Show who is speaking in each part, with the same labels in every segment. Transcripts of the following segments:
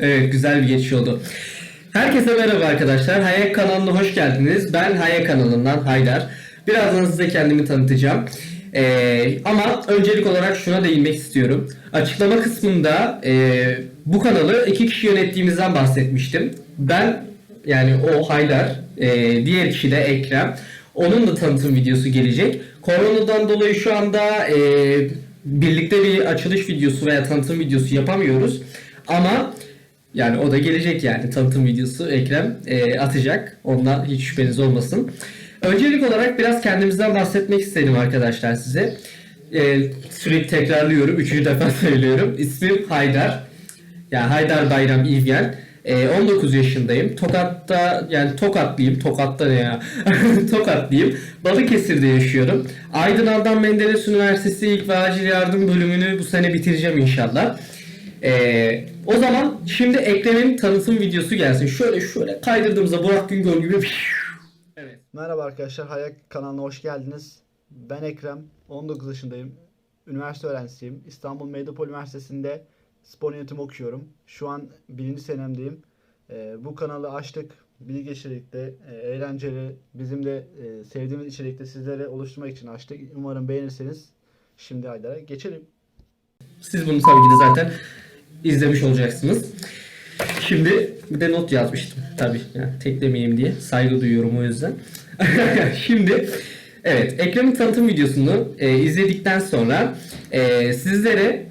Speaker 1: Evet güzel bir geçiş oldu. Herkese merhaba arkadaşlar. Hayek kanalına hoş geldiniz. Ben Hayek kanalından Haydar. Birazdan size kendimi tanıtacağım. Ee, ama öncelik olarak şuna değinmek istiyorum. Açıklama kısmında e, bu kanalı iki kişi yönettiğimizden bahsetmiştim. Ben yani o Haydar, e, diğer kişi de Ekrem. Onun da tanıtım videosu gelecek. Koronadan dolayı şu anda e, birlikte bir açılış videosu veya tanıtım videosu yapamıyoruz. Ama yani o da gelecek yani tanıtım videosu Ekrem e, atacak. Ondan hiç şüpheniz olmasın. Öncelik olarak biraz kendimizden bahsetmek istedim arkadaşlar size. E, sürekli tekrarlıyorum. Üçüncü defa söylüyorum. İsmim Haydar. Yani Haydar Bayram İvyen. E, 19 yaşındayım. Tokat'ta yani Tokatlıyım. Tokat'ta ne ya? Tokatlıyım. Balıkesir'de yaşıyorum. Aydın Adnan Menderes Üniversitesi İlk ve Acil Yardım bölümünü bu sene bitireceğim inşallah. Ee, o zaman şimdi Ekrem'in tanıtım videosu gelsin. Şöyle şöyle kaydırdığımızda Burak Güngör gibi Evet.
Speaker 2: Merhaba arkadaşlar, Hayak kanalına hoş geldiniz. Ben Ekrem, 19 yaşındayım. Üniversite öğrencisiyim. İstanbul Medipol Üniversitesi'nde spor yönetimi okuyorum. Şu an birinci senemdeyim. Ee, bu kanalı açtık. Bilgi içerikte, e, eğlenceli, bizim de e, sevdiğimiz içerikte sizlere oluşturmak için açtık. Umarım beğenirseniz. Şimdi Haydar'a geçelim.
Speaker 1: Siz bunu tabii ki de zaten izlemiş olacaksınız. Şimdi bir de not yazmıştım tabii yani teklemeyeyim diye saygı duyuyorum o yüzden. Şimdi evet Ekrem'in tanıtım videosunu e, izledikten sonra e, sizlere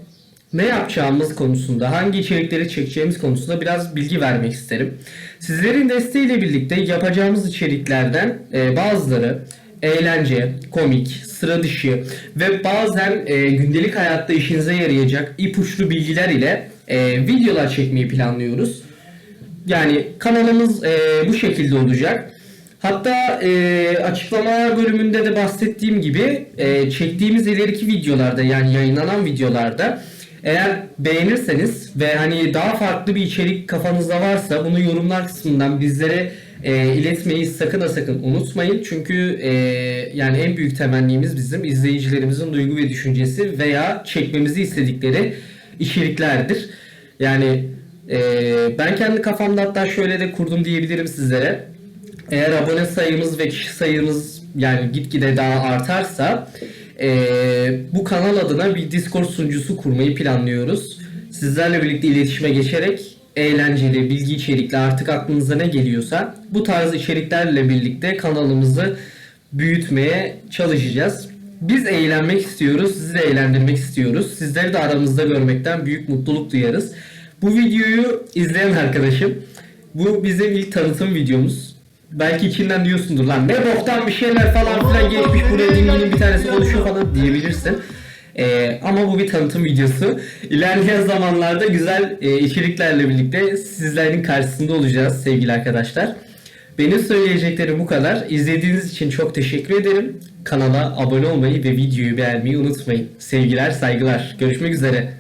Speaker 1: ne yapacağımız konusunda, hangi içerikleri çekeceğimiz konusunda biraz bilgi vermek isterim. Sizlerin desteğiyle birlikte yapacağımız içeriklerden e, bazıları eğlence, komik, sıra dışı ve bazen e, gündelik hayatta işinize yarayacak ipuçlu bilgiler ile e, videolar çekmeyi planlıyoruz. Yani kanalımız e, bu şekilde olacak. Hatta e, açıklama bölümünde de bahsettiğim gibi e, çektiğimiz ileriki videolarda yani yayınlanan videolarda eğer beğenirseniz ve hani daha farklı bir içerik kafanızda varsa bunu yorumlar kısmından bizlere e, iletmeyi sakın ha sakın unutmayın. Çünkü e, yani en büyük temennimiz bizim izleyicilerimizin duygu ve düşüncesi veya çekmemizi istedikleri içeriklerdir. Yani e, ben kendi kafamda hatta şöyle de kurdum diyebilirim sizlere. Eğer abone sayımız ve kişi sayımız yani gitgide daha artarsa e, bu kanal adına bir Discord sunucusu kurmayı planlıyoruz. Sizlerle birlikte iletişime geçerek eğlenceli, bilgi içerikli artık aklınıza ne geliyorsa bu tarz içeriklerle birlikte kanalımızı büyütmeye çalışacağız. Biz eğlenmek istiyoruz, sizi de eğlendirmek istiyoruz. Sizleri de aramızda görmekten büyük mutluluk duyarız. Bu videoyu izleyen arkadaşım, bu bizim ilk tanıtım videomuz. Belki içinden diyorsundur lan ne boktan bir şeyler falan filan geçmiş buraya dinginin bir tanesi konuşuyor falan diyebilirsin. Ee, ama bu bir tanıtım videosu. İlerleyen zamanlarda güzel e, içeriklerle birlikte sizlerin karşısında olacağız sevgili arkadaşlar. Benim söyleyeceklerim bu kadar. İzlediğiniz için çok teşekkür ederim. Kanala abone olmayı ve videoyu beğenmeyi unutmayın. Sevgiler, saygılar. Görüşmek üzere.